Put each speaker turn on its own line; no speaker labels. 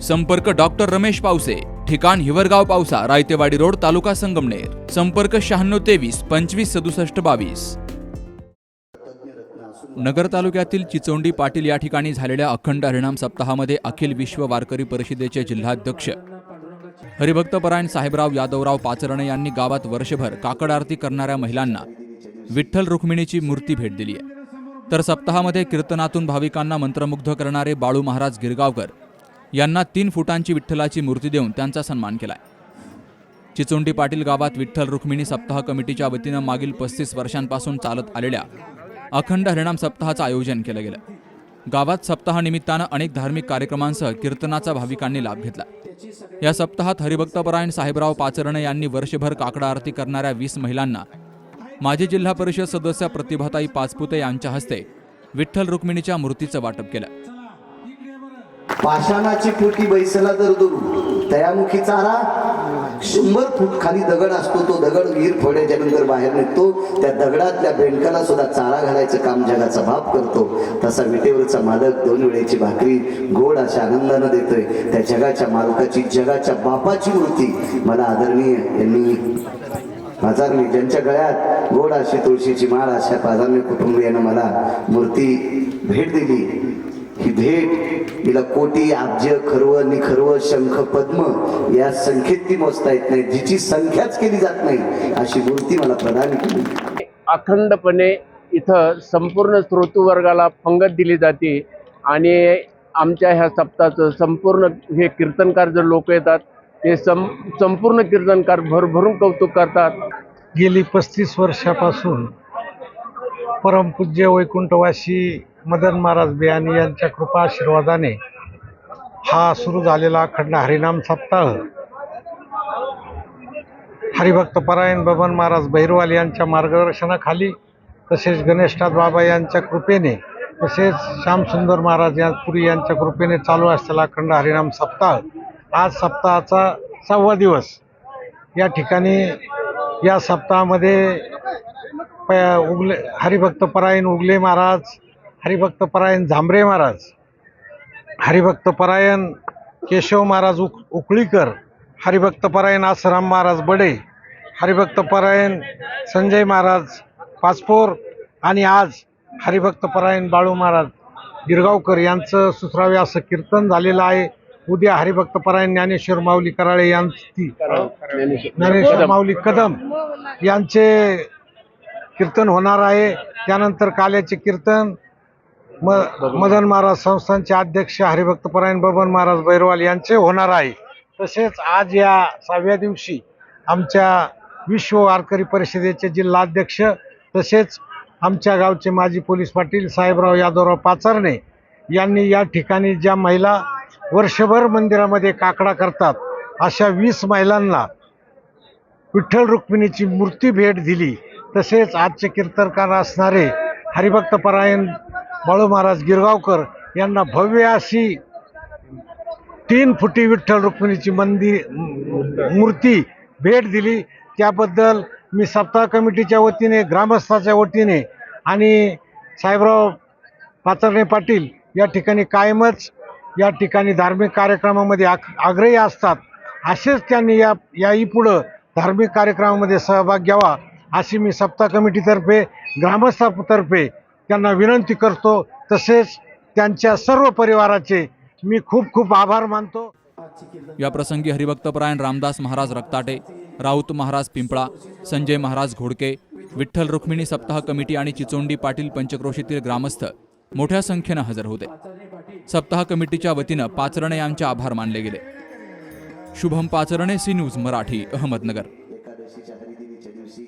संपर्क डॉक्टर रमेश पावसे ठिकाण हिवरगाव पावसा रायतेवाडी रोड तालुका संगमनेर. संपर्क शहाण्णव तेवीस पंचवीस सदुसष्ट बावीस. नगर तालुक्यातील चिचोंडी पाटील या ठिकाणी झालेल्या अखंड हरिणाम सप्ताहामध्ये अखिल विश्व वारकरी परिषदेचे जिल्हाध्यक्ष हरिभक्तपरायण साहेबराव यादवराव पाचरणे यांनी गावात वर्षभर काकड आरती करणाऱ्या महिलांना विठ्ठल रुक्मिणीची मूर्ती भेट दिली आहे. तर सप्ताहामध्ये कीर्तनातून भाविकांना मंत्रमुग्ध करणारे बाळू महाराज गिरगावकर यांना तीन फुटांची विठ्ठलाची मूर्ती देऊन त्यांचा सन्मान केलाय. चिचोंडी पाटील गावात विठ्ठल रुक्मिणी सप्ताह कमिटीच्या वतीनं मागील पस्तीस वर्षांपासून चालत आलेल्या अखंड हरिणाम सप्ताहाचं आयोजन केलं गेलं. गावात सप्ताहानिमित्तानं अनेक धार्मिक कार्यक्रमांसह कीर्तनाचा भाविकांनी लाभ घेतला. या सप्ताहात हरिभक्तपरायण साहेबराव पाचरणे यांनी वर्षभर काकडा आरती करणाऱ्या वीस महिलांना माजी जिल्हा परिषद सदस्य प्रतिभाताई पाचपुते यांच्या हस्ते विठ्ठल रुक्मिणीच्या मूर्तीचं वाटप केलं.
पाषाणाची पोटी बैसला जर दुरू तयामुखी चारा शंभर फूट खाली दगड असतो तो दगड वीर फोड्याच्या नंतर बाहेर निघतो. त्या दगडातल्या बेंडकाला सुद्धा चारा घालायचं काम जगाचा बाप करतो. तसा विटेवरचा मालक दोन वेळेची भाकरी गोड अशा आनंदानं देतोय. त्या जगाच्या मालकाची जगाच्या बापाची मूर्ती. मला आदरणीय यांनी पाजारणी ज्यांच्या गळ्यात गोड अशी तुळशीची माळ अशा पाजारणी कुटुंबियानं मला मूर्ती भेट दिली. ही भेट तिला कोटी अब्ज खरव निखरव शंख पद्म या संख्येत ती मोजता येत नाही. जिची संख्याच केली जात नाही अशी मूर्ती मला प्रदान केली.
अखंडपणे इथं संपूर्ण श्रोतृवर्गाला पंगत दिली जाते आणि आमच्या ह्या सप्ताहाचं संपूर्ण हे कीर्तनकार जर लोक येतात ते सं संपूर्ण कीर्तनकार भरभरून कौतुक करतात.
गेली पस्तीस वर्षापासून परमपूज्य वैकुंठवासी मदन महाराज बियाणी यांच्या कृपा आशीर्वादाने हा सुरू झालेला अखंड हरिनाम सप्ताह. हरिभक्त परायण बबन महाराज बहिरवाल यांच्या मार्गदर्शनाखाली तसेच गणेशनाथ बाबा यांच्या कृपेने तसेच श्यामसुंदर महाराज या पुरी यांच्या कृपेने चालू असलेला अखंड हरिनाम सप्ताह. आज सप्ताहाचा सहावा दिवस. या ठिकाणी या सप्ताहामध्ये उगले हरिभक्त परायण उगले महाराज हरिभक्त परायण झांबरे महाराज हरिभक्त परायण केशव महाराज उक उकळीकर हरिभक्त परायण आसाराम महाराज बडे हरिभक्त परायण संजय महाराज पाचपोर आणि आज हरिभक्त परायण बाळू महाराज गिरगावकर यांचं सुसरावे असं कीर्तन झालेलं आहे. उद्या हरिभक्त परायण ज्ञानेश्वर माऊली कराळे यांची ज्ञानेश्वर माऊली कदम यांचे कीर्तन होणार आहे. त्यानंतर काल्याचे कीर्तन म मदन महाराज संस्थानचे अध्यक्ष हरिभक्तपरायण बबन महाराज बैरवाल यांचे होणार आहे. तसेच आज या सहाव्या दिवशी आमच्या विश्व वारकरी परिषदेचे जिल्हाध्यक्ष तसेच आमच्या गावचे माजी पोलीस पाटील साहेबराव यादवराव पाचारणे यांनी या ठिकाणी ज्या महिला वर्षभर मंदिरामध्ये काकडा करतात अशा वीस महिलांना विठ्ठल रुक्मिणीची मूर्ती भेट दिली. तसेच आजचे कीर्तनकार असणारे हरिभक्त परायण बाळू महाराज गिरगावकर यांना भव्य अशी तीन फुटी विठ्ठल रुक्मिणीची मंदिर मूर्ती भेट दिली. त्याबद्दल मी सप्ताह कमिटीच्या वतीने ग्रामस्थाच्या वतीने आणि साहेबराव पाचरणे पाटील या ठिकाणी कायमच या ठिकाणी धार्मिक कार्यक्रमामध्ये आग आग्रही असतात. असेच त्यांनी या याही पुढं धार्मिक कार्यक्रमामध्ये सहभाग घ्यावा. अशी मी सप्ताह कमिटीतर्फे ग्रामस्थातर्फे त्यांना विनंती करतो. तसेच त्यांच्या सर्व परिवाराचे मी खूप खूप आभार मानतो.
या प्रसंगी हरिभक्तपरायण रामदास महाराज रक्ताटे राऊत महाराज पिंपळा संजय महाराज घोडके विठ्ठल रुक्मिणी सप्ताह कमिटी आणि चिचोंडी पाटील पंचक्रोशीतील ग्रामस्थ मोठ्या संख्येनं हजर होते. सप्ताह कमिटीच्या वतीनं पाचरणे यांचे आभार मानले गेले. Shubham Pacharne C news Marathi Ahmednagar.